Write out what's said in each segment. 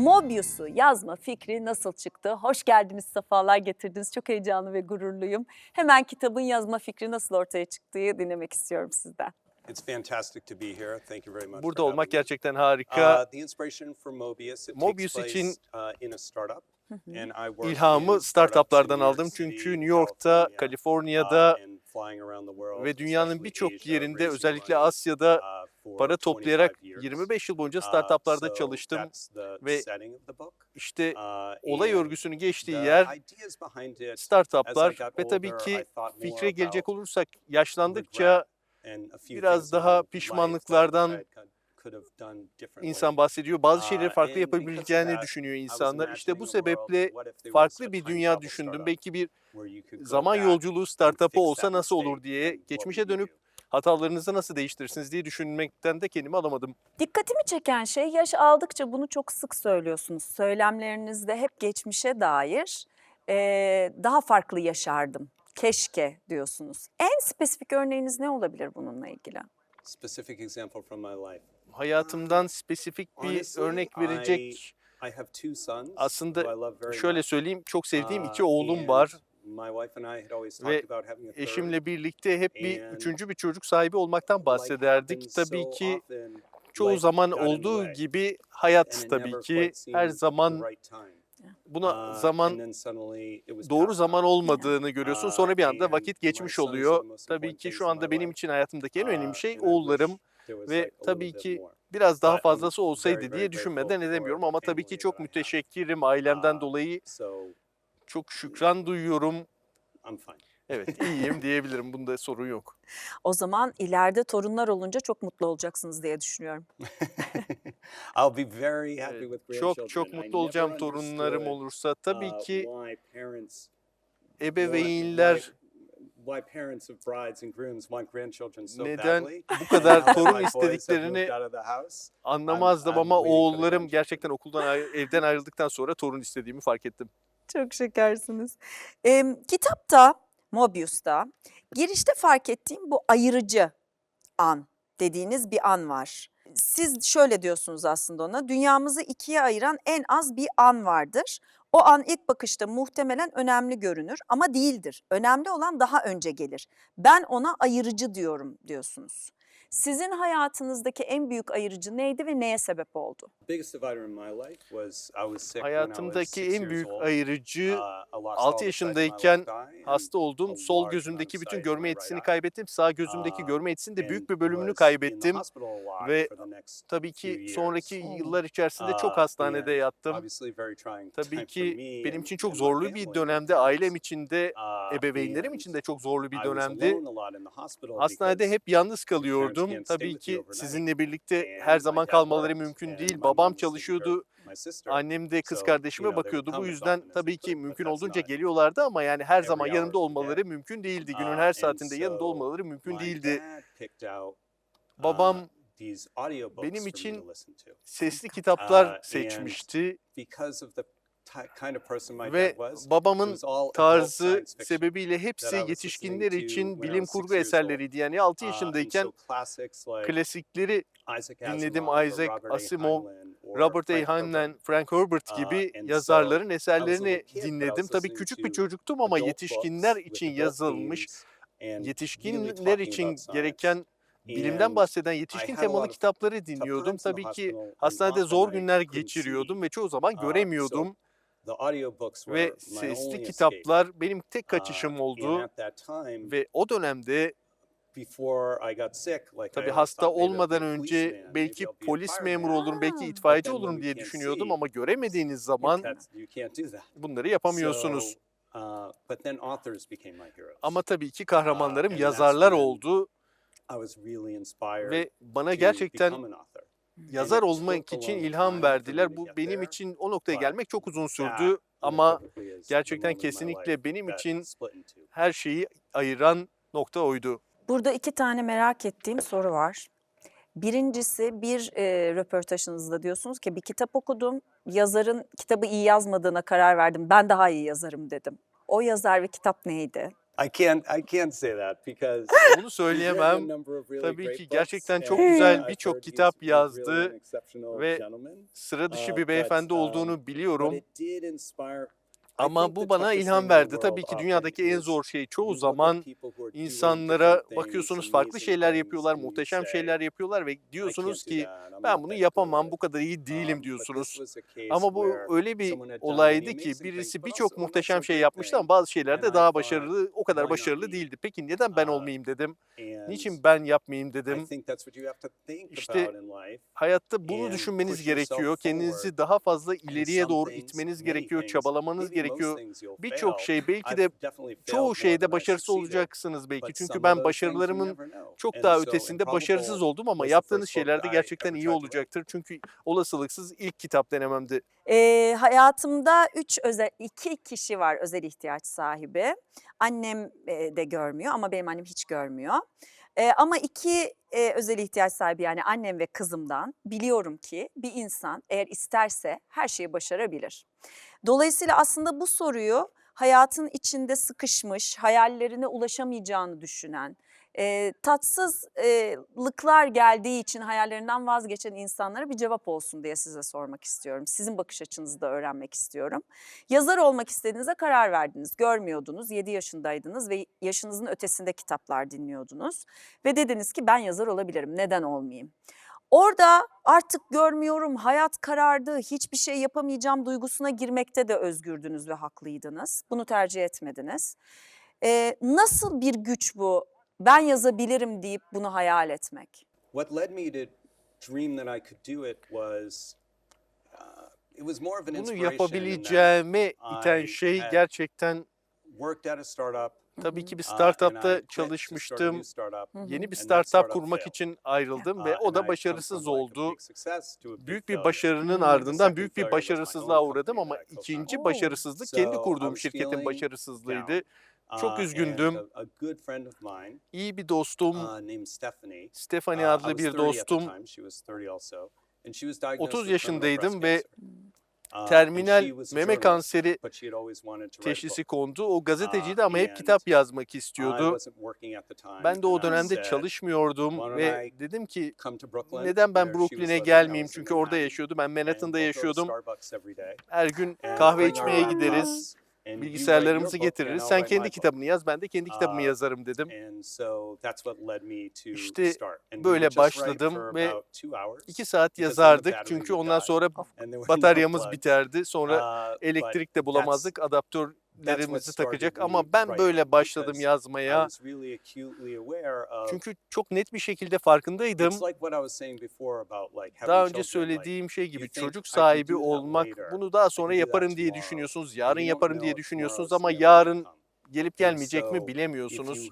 Mobius'u yazma fikri nasıl çıktı? Hoş geldiniz, sefalar getirdiniz. Çok heyecanlı ve gururluyum. Hemen kitabın yazma fikri nasıl ortaya çıktığı dinlemek istiyorum sizden. It's fantastic to be here. Thank you very much. Burada olmak me. gerçekten Uh, harika. the inspiration for Mobius, it Mobius takes için place, uh, in a startup. And I work in İlhamı startuplardan aldım çünkü New York'ta, Kaliforniya'da uh, world, ve dünyanın birçok yerinde özellikle Asya'da uh, para 25 toplayarak years. 25 yıl boyunca Uh, startuplarda çalıştım ve işte Uh, olay örgüsünün geçtiği yer startuplar ve tabii ki fikre gelecek olursak yaşlandıkça biraz daha pişmanlıklardan insan bahsediyor. Bazı Aa, şeyleri farklı yapabileceğini düşünüyor insanlar. İşte bu sebeple farklı bir dünya düşündüm. Belki bir zaman yolculuğu startup'ı olsa nasıl olur diye geçmişe dönüp? Hatalarınızı nasıl değiştirirsiniz diye düşünmekten de kendimi alamadım. Dikkatimi çeken şey yaş aldıkça bunu çok sık söylüyorsunuz. Söylemlerinizde hep geçmişe dair eee, daha farklı yaşardım. Keşke diyorsunuz. En spesifik örneğiniz ne olabilir bununla ilgili? Specific example from my life. Hayatımdan spesifik bir Honestly, örnek verecek I have two sons Aslında who I love very şöyle much. söyleyeyim çok sevdiğim iki Uh, oğlum and var My wife and I had always ve talked about having a third. eşimle birlikte hep bir üçüncü bir çocuk sahibi olmaktan bahsederdik. Tabii ki çoğu zaman olduğu gibi hayat tabii ki her zaman buna Uh, zaman doğru zaman olmadığını görüyorsun. Uh, Sonra bir anda and vakit geçmiş oluyor. Tabii ki şu anda benim için hayatımdaki en önemli Uh, şey and I wish oğullarım ve tabii ki biraz daha fazlası olsaydı diye düşünmeden edemiyorum ama tabii ki çok müteşekkirim ailemden dolayı çok şükran duyuyorum. I'm fine. Evet iyiyim diyebilirim bunda sorun yok. O zaman ileride torunlar olunca çok mutlu olacaksınız diye düşünüyorum. I'll be very happy with çok grandchildren. çok mutlu olacağım torunlarım olursa. Tabii uh, ki ebeveynler why, why parents of brides and grooms want grandchildren so neden badly. bu kadar torun istediklerini anlamazdım ama oğullarım gerçekten okuldan evden ayrıldıktan sonra torun istediğimi fark ettim. Çok şekersiniz. Em, kitapta, Mobius'ta girişte fark ettiğim bu ayırıcı an dediğiniz bir an var. Siz şöyle diyorsunuz aslında ona, dünyamızı ikiye ayıran en az bir an vardır. O an ilk bakışta muhtemelen önemli görünür ama değildir. Önemli olan daha önce gelir. Ben ona ayırıcı diyorum diyorsunuz. Sizin hayatınızdaki en büyük ayırıcı neydi ve neye sebep oldu? Hayatımdaki en büyük ayırıcı Uh, I lost 6 all the sight in my yaşındayken hasta oldum. Sol gözümdeki bütün görme yetisini kaybettim. Sağ gözümdeki Uh, görme yetisinin de büyük bir bölümünü kaybettim. ve Tabii ki sonraki yıllar içerisinde çok Uh, hastanede yattım. Tabii ki benim için çok zorlu bir dönemde, ailem içinde, Uh, ebeveynlerim için de çok zorlu bir dönemdi. Hastanede hep yalnız kalıyordum. Stay Tabii ki sizinle birlikte And her zaman kalmaları mümkün değil. Babam çalışıyordu. Annem de kız kardeşime bakıyordu. Bu yüzden tabii ki mümkün olduğunca geliyorlardı ama yani her zaman yanımda olmaları mümkün değildi. Günün Uh, her saatinde yanında so olmaları mümkün değildi. uh, Babam audiobooks benim için sesli Uh, kitaplar seçmişti Ve dad was, it babamın tarzı sebebiyle hepsi yetişkinler için bilim kurgu eserleriydi. Yani 6 Uh, and yaşındayken klasikleri dinledim. Isaac. Asimov, Robert A. Heinlein, Frank Herbert Uh, gibi yazarların eserlerini dinledim. Tabii küçük bir çocuktum ama yetişkinler için yazılmış, yetişkinler için gereken bilimden bahseden yetişkin temalı kitapları dinliyordum. Tabii ki hastanede zor günler geçiriyordum ve çoğu zaman Uh, göremiyordum. So the audiobooks were Ve my only sesli escape. kitaplar benim tek Uh, kaçışım and oldu. at that time, Ve o dönemde before I got sick, like I tabii hasta olmadan önce belki polis memuru olurum, belki But itfaiyeci olurum you diye can't düşünüyordum ama göremediğiniz zaman bunları yapamıyorsunuz. Uh, but then authors became my heroes. Ama tabii ki kahramanlarım and that's yazarlar oldu I was really inspired ve bana gerçekten. Yazar olmak için ilham verdiler. Bu benim için o noktaya gelmek çok uzun sürdü ama gerçekten kesinlikle benim için her şeyi ayıran nokta oydu. Burada iki tane merak ettiğim soru var. Birincisi bir e, röportajınızda diyorsunuz ki bir kitap okudum. Yazarın kitabı iyi yazmadığına karar verdim. Ben daha iyi yazarım dedim. O yazar ve kitap neydi? I can't I can't say that because a söyleyemem. Tabii ki gerçekten çok uh, güzel I've birçok kitap yazdı ve sıra dışı Uh, bir beyefendi um, olduğunu biliyorum. Ama bu bana ilham verdi. Tabii ki dünyadaki en zor şey çoğu zaman insanlara bakıyorsunuz farklı şeyler yapıyorlar, muhteşem şeyler yapıyorlar ve diyorsunuz ki ben bunu yapamam, bu kadar iyi değilim diyorsunuz. Ama bu öyle bir olaydı ki birisi birçok muhteşem şey yapmıştı ama bazı şeylerde daha başarılı, o kadar başarılı değildi. Peki neden ben olmayayım dedim? Niçin ben yapmayayım dedim? İşte Hayatta bunu düşünmeniz gerekiyor. Kendinizi daha fazla ileriye doğru itmeniz gerekiyor, çabalamanız most gerekiyor. Birçok şey belki de çoğu şeyde başarısız olacaksınız belki. Çünkü ben başarılarımın çok daha ötesinde başarısız oldum ama yaptığınız first book şeyler de I gerçekten iyi olacaktır. Çünkü olasılıksız ilk kitap denememdi. Ee, hayatımda üç özel, iki kişi var özel ihtiyaç sahibi. Annem e, de görmüyor ama benim annem hiç görmüyor. Ee, ama iki e, özel ihtiyaç sahibi yani annem ve kızımdan biliyorum ki bir insan eğer isterse her şeyi başarabilir. Dolayısıyla aslında bu soruyu hayatın içinde sıkışmış, hayallerine ulaşamayacağını düşünen, e, tatsızlıklar geldiği için hayallerinden vazgeçen insanlara bir cevap olsun diye size sormak istiyorum. Sizin bakış açınızı da öğrenmek istiyorum. Yazar olmak istediğinize karar verdiniz. Görmüyordunuz, 7 yaşındaydınız ve yaşınızın ötesinde kitaplar dinliyordunuz. Ve dediniz ki ben yazar olabilirim, neden olmayayım? Orada artık görmüyorum, hayat karardı, hiçbir şey yapamayacağım duygusuna girmekte de özgürdünüz ve haklıydınız. Bunu tercih etmediniz. Ee, nasıl bir güç bu? Ben yazabilirim deyip bunu hayal etmek. What led me to dream that I could do it was uh, Bunu yapabileceğime iten şey gerçekten tabii ki bir uh, startupta çalışmıştım. Yeni bir startup kurmak için ayrıldım Uh, ve o da başarısız oldu. Büyük bir başarının the ardından büyük bir başarısızlığa uğradım ama ikinci başarısızlık kendi kurduğum şirketin başarısızlığıydı. Çok Uh, üzgündüm. Mine İyi bir dostum uh, Stephanie Uh, adlı bir 30 at the dostum time, she was 30 also. And she was diagnosed 30 with terminal breast yaşındaydım ve. Uh, terminal meme kanseri teşhisi kondu. O gazeteciydi Uh, ama hep kitap yazmak istiyordu. Ben de o dönemde çalışmıyordum "Why don't ve dedim ki neden ben Brooklyn'e gelmeyeyim çünkü orada yaşıyordu. Ben and Manhattan'da yaşıyordum. Her gün kahve içmeye gideriz. Bilgisayarlarımızı getiririz. Sen kendi book." kitabını yaz, ben de kendi kitabımı Uh, yazarım dedim. İşte böyle başladım ve İki saat yazardık çünkü ondan sonra bataryamız biterdi. Sonra Uh, elektrik de bulamazdık. what Started takacak ama ben böyle başladım yazmaya. Çünkü çok net bir şekilde farkındaydım. Daha önce söylediğim şey gibi çocuk "I could sahibi olmak bunu daha sonra yaparım diye tomorrow." düşünüyorsunuz. Yarın yaparım diye düşünüyorsunuz ama yarın gelip gelmeyecek mi bilemiyorsunuz.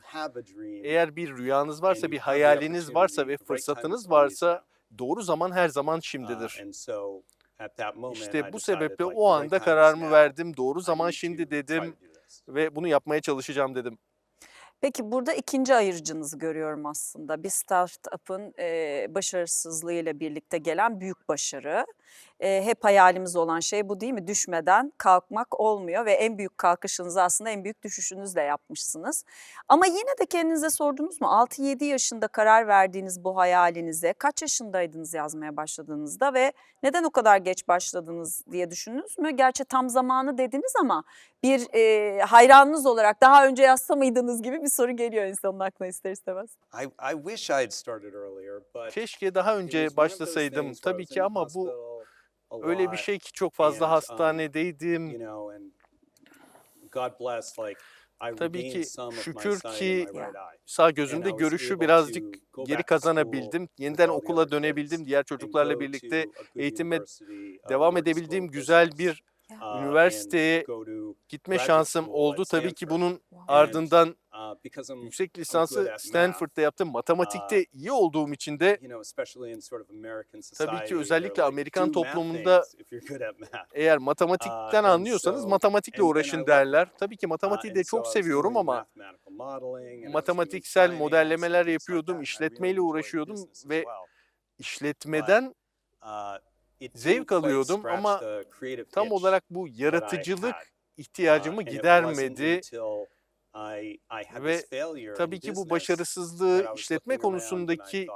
Eğer bir rüyanız varsa, bir hayaliniz varsa ve fırsatınız varsa doğru zaman her zaman Uh, şimdidir. İşte bu sebeple o anda kararımı verdim. Doğru zaman şimdi dedim ve bunu yapmaya çalışacağım dedim. Peki burada ikinci ayırıcınızı görüyorum aslında. Bir startup'ın e, başarısızlığıyla birlikte gelen büyük başarı. E, hep hayalimiz olan şey bu değil mi? Düşmeden kalkmak olmuyor ve en büyük kalkışınızı aslında en büyük düşüşünüzle yapmışsınız. Ama yine de kendinize sordunuz mu? 6-7 yaşında karar verdiğiniz bu hayalinize kaç yaşındaydınız yazmaya başladığınızda ve neden o kadar geç başladınız diye düşündünüz mü? Gerçi tam zamanı dediniz ama bir e, hayranınız olarak daha önce yazsa mıydınız gibi bir soru geliyor insanın aklına ister istemez. I, I wish I had started earlier, but Keşke daha önce başlasaydım tabii ki ama bu öyle bir şey ki çok fazla um, hastanedeydim. you know, and God bless, like I Tabii ki şükür ki sağ gözümde görüşü birazcık geri kazanabildim. Yeniden okula dönebildim. Diğer çocuklarla birlikte eğitime uh, devam edebildiğim güzel bir üniversiteye go to gitme şansım oldu. Tabii ki bunun ardından uh, yüksek lisansı Stanford'da yaptım. Matematikte iyi olduğum için de Tabii ki özellikle Amerikan "Do math toplumunda things if you're good at math." eğer matematikten anlıyorsanız matematikle uğraşın derler. Tabii ki Uh, matematiği de çok seviyorum ama matematiksel modellemeler yapıyordum, işletmeyle uğraşıyordum ve işletmeden Uh, zevk alıyordum ama tam olarak bu yaratıcılık. Uh, ihtiyacımı wasn't gidermedi. Ve tabii ki bu başarısızlığı işletme konusundaki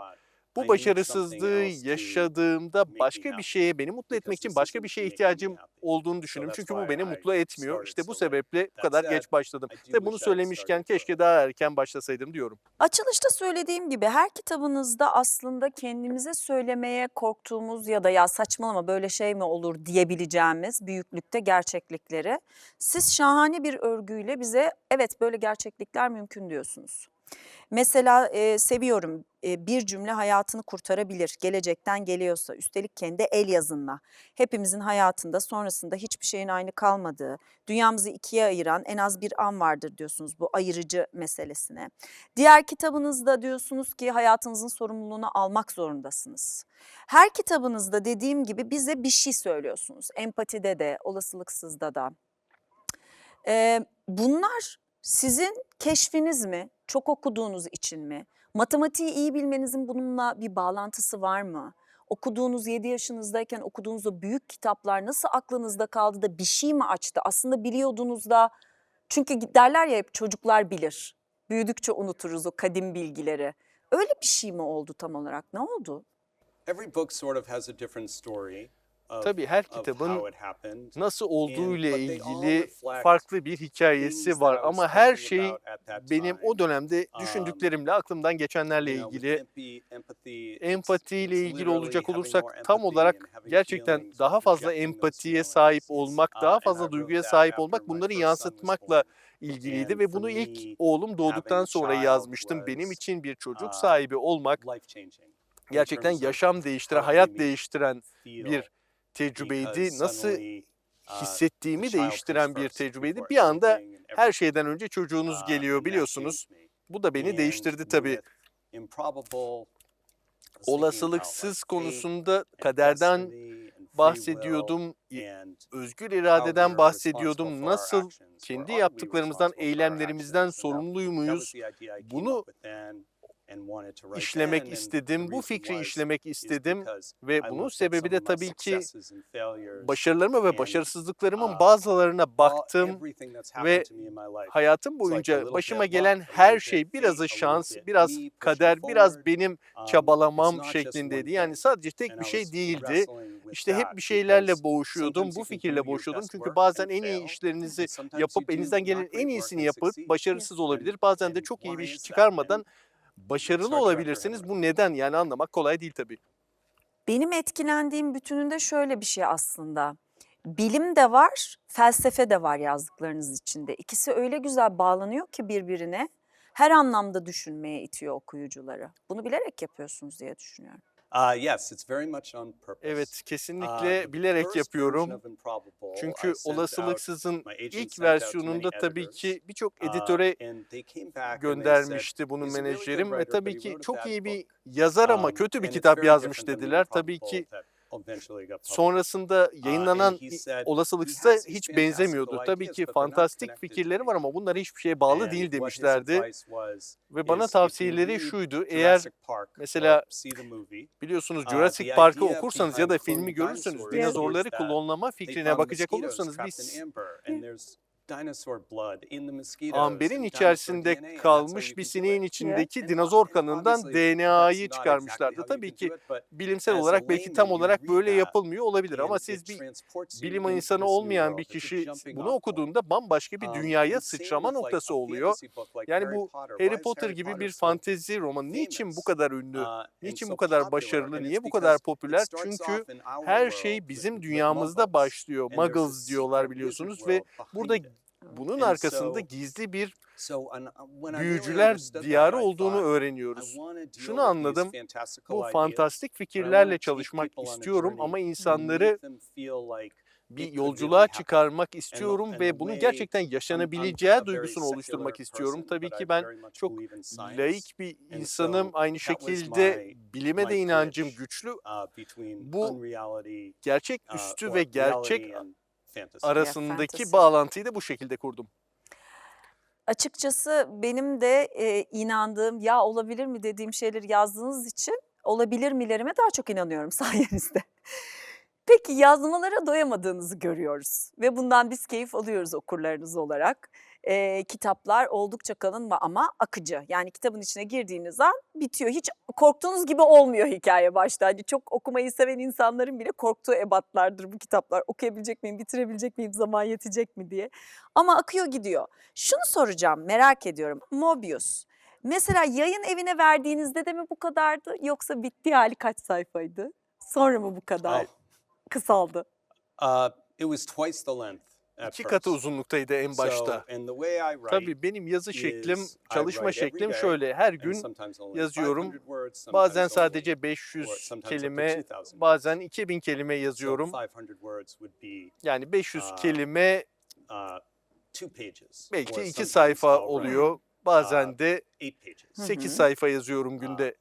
bu başarısızlığı yaşadığımda başka bir şeye, beni mutlu etmek için başka bir şeye ihtiyacım olduğunu düşündüm. Çünkü bu beni mutlu etmiyor. İşte bu sebeple bu kadar geç başladım. Ve bunu söylemişken keşke daha erken başlasaydım diyorum. Açılışta söylediğim gibi her kitabınızda aslında kendimize söylemeye korktuğumuz ya da ya saçmalama böyle şey mi olur diyebileceğimiz büyüklükte gerçeklikleri siz şahane bir örgüyle bize evet böyle gerçeklikler mümkün diyorsunuz. Mesela e, seviyorum e, bir cümle hayatını kurtarabilir gelecekten geliyorsa üstelik kendi el yazınla. Hepimizin hayatında sonrasında hiçbir şeyin aynı kalmadığı, dünyamızı ikiye ayıran en az bir an vardır diyorsunuz bu ayırıcı meselesine. Diğer kitabınızda diyorsunuz ki hayatınızın sorumluluğunu almak zorundasınız. Her kitabınızda dediğim gibi bize bir şey söylüyorsunuz. Empatide de, olasılıksızda da. Ee, bunlar sizin keşfiniz mi? Çok okuduğunuz için mi? Matematiği iyi bilmenizin bununla bir bağlantısı var mı? Okuduğunuz 7 yaşınızdayken okuduğunuz o büyük kitaplar nasıl aklınızda kaldı da bir şey mi açtı? Aslında biliyordunuz da çünkü derler ya hep çocuklar bilir. Büyüdükçe unuturuz o kadim bilgileri. Öyle bir şey mi oldu tam olarak? Ne oldu? Every book sort of has a different story Tabii her kitabın nasıl they all ilgili farklı bir hikayesi var ama her şey benim o dönemde Um, düşündüklerimle, aklımdan geçenlerle ilgili empatiyle it's ilgili olacak olursak tam olarak gerçekten daha fazla empatiye sahip feelings. olmak, Uh, daha fazla duyguya sahip olmak bunları yansıtmakla ilgiliydi ve bunu ilk oğlum doğduktan sonra yazmıştım. Benim için bir çocuk uh, sahibi olmak gerçekten yaşam değiştiren, hayat değiştiren bir tecrübeydi. Nasıl uh, hissettiğimi değiştiren bir tecrübeydi. Bir anda her şeyden önce çocuğunuz Uh, geliyor biliyorsunuz. Bu da beni değiştirdi tabii. Olasılıksız konusunda kaderden bahsediyordum. Özgür iradeden bahsediyordum. Nasıl kendi yaptıklarımızdan, eylemlerimizden actions? And that- sorumlu that was muyuz? Bunu işlemek istedim. Bu fikri işlemek is istedim ve bunun sebebi de tabii ki başarılarıma ve başarısızlıklarımın uh, bazılarına baktım ve hayatım boyunca başıma gelen her şey birazı şans, biraz kader, biraz benim Um, çabalamam şeklindeydi. Yani sadece tek bir şey değildi. İşte hep bir şeylerle boğuşuyordum, bu fikirle boğuşuyordum. Çünkü bazen en iyi işlerinizi yapıp elinizden great en iyisini yapıp başarısız olabilir. Bazen de çok iyi bir iş çıkarmadan başarılı head olabilirsiniz. Bu neden yani anlamak kolay değil tabii. Benim etkilendiğim bütününde şöyle bir şey aslında. Bilim de var, felsefe de var yazdıklarınız içinde. İkisi öyle güzel bağlanıyor ki birbirine. Her anlamda düşünmeye itiyor okuyucuları. Bunu bilerek yapıyorsunuz diye düşünüyorum. Uh, yes, it's very much on purpose. Evet kesinlikle the bilerek yapıyorum. Çünkü olasılıksızın ilk versiyonunda tabii ki birçok uh, editöre göndermişti bunu "He's a really good menajerim ve tabii ki çok iyi bir book." yazar ama Um, kötü bir kitap yazmış dediler. Tabii ki sonrasında Uh, yayınlanan and he said, olasılıksıza "He has these hiç benzemiyordu. Tabii ki fantastik fikirleri me." var ama bunlar hiçbir şeye bağlı değil demişlerdi. Ve bana tavsiyeleri şuydu. Eğer or mesela biliyorsunuz Uh, Jurassic Park'ı okursanız ya da filmi dinosaurs dinozorları klonlama fikrine bakacak olursanız biz amberin içerisinde kalmış bir sineğin içindeki dinozor kanından DNA'yı çıkarmışlardı. Tabii ki bilimsel olarak belki tam olarak böyle yapılmıyor olabilir ama siz bir bilim insanı olmayan bir kişi bunu okuduğunda bambaşka bir Um, dünyaya sıçrama noktası oluyor. Yani bu. Harry Potter gibi bir fantezi romanı niçin bu kadar ünlü? Uh, Niçin bu kadar başarılı? Niye bu kadar popüler? Çünkü her şey bizim dünyamızda başlıyor. Muggles diyorlar biliyorsunuz ve burada. Bunun arkasında gizli bir uh, büyücüler diyarı olduğunu öğreniyoruz. Şunu anladım, Bu fantastik fikirlerle çalışmak istiyorum ama insanları bir yolculuğa çıkarmak istiyorum ve bunu gerçekten yaşanabileceği duygusunu oluşturmak istiyorum. Tabii ki ben çok laik bir insanım. Aynı şekilde bilime de inancım güçlü. uh, Bu Gerçek uh, üstü ve gerçek fantasy. arasındaki fantasy. bağlantıyı da bu şekilde kurdum. Açıkçası benim de e, inandığım ya olabilir mi dediğim şeyleri yazdığınız için olabilir milerime daha çok inanıyorum sayenizde. Peki yazmalara doyamadığınızı görüyoruz ve bundan biz keyif alıyoruz okurlarınız olarak. e, kitaplar oldukça kalın ama akıcı. Yani kitabın içine girdiğiniz an bitiyor. Hiç korktuğunuz gibi olmuyor hikaye başta. Hani çok okumayı seven insanların bile korktuğu ebatlardır bu kitaplar. Okuyabilecek miyim, bitirebilecek miyim, zaman yetecek mi diye. Ama akıyor gidiyor. Şunu soracağım, merak ediyorum. Mobius. Mesela yayın evine verdiğinizde de mi bu kadardı yoksa bittiği hali kaç sayfaydı? Sonra mı bu kadar Oh, kısaldı? uh, it was twice the length İki katı uzunluktaydı en başta. Tabii benim yazı şeklim, çalışma şeklim şöyle. Her gün yazıyorum. 500 words, sometimes bazen sadece 500 or sometimes up to kelime, 2,000 bazen words. 2000 kelime yazıyorum. 500 words would be Yani 500 Aa, kelime uh, belki iki sayfa oluyor. Bazen de Eight pages. Hı 8 hı. sayfa yazıyorum Uh, günde.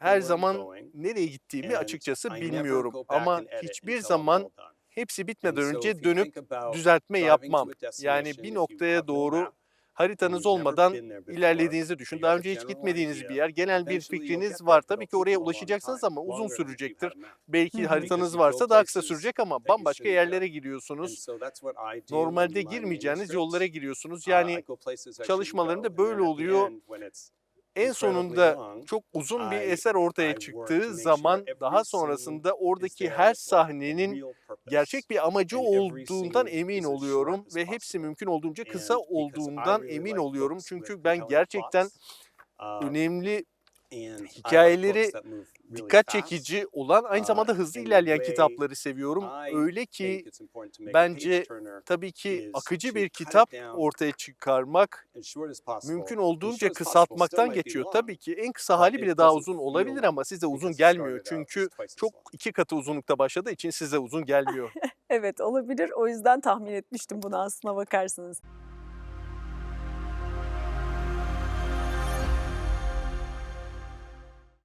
Her zaman nereye gittiğimi açıkçası bilmiyorum. Ama hiçbir zaman hepsi bitmeden önce dönüp düzeltme yapmam. Yani bir noktaya doğru haritanız olmadan ilerlediğinizi düşün. Daha önce hiç gitmediğiniz bir yer, genel bir fikriniz var. Tabii ki oraya ulaşacaksınız ama uzun sürecektir. Belki hı. haritanız varsa daha kısa sürecek ama bambaşka yerlere giriyorsunuz. Normalde girmeyeceğiniz yollara giriyorsunuz. Uh, Yani go, and böyle oluyor. En sonunda çok uzun bir eser ortaya çıktığı zaman daha sonrasında oradaki her sahnenin gerçek bir amacı olduğundan emin oluyorum ve hepsi mümkün olduğunca kısa olduğundan emin oluyorum. Çünkü ben gerçekten uh, önemli hikayeleri dikkat çekici olan aynı Uh, zamanda hızlı ilerleyen kitapları seviyorum. Öyle ki bence tabii ki akıcı bir kitap ortaya çıkarmak mümkün olduğunca kısaltmaktan geçiyor. Tabii ki en kısa hali bile daha uzun olabilir ama size uzun gelmiyor. Çünkü çok iki katı uzunlukta başladığı için size uzun gelmiyor. Evet olabilir. O yüzden tahmin etmiştim bunu aslına bakarsanız.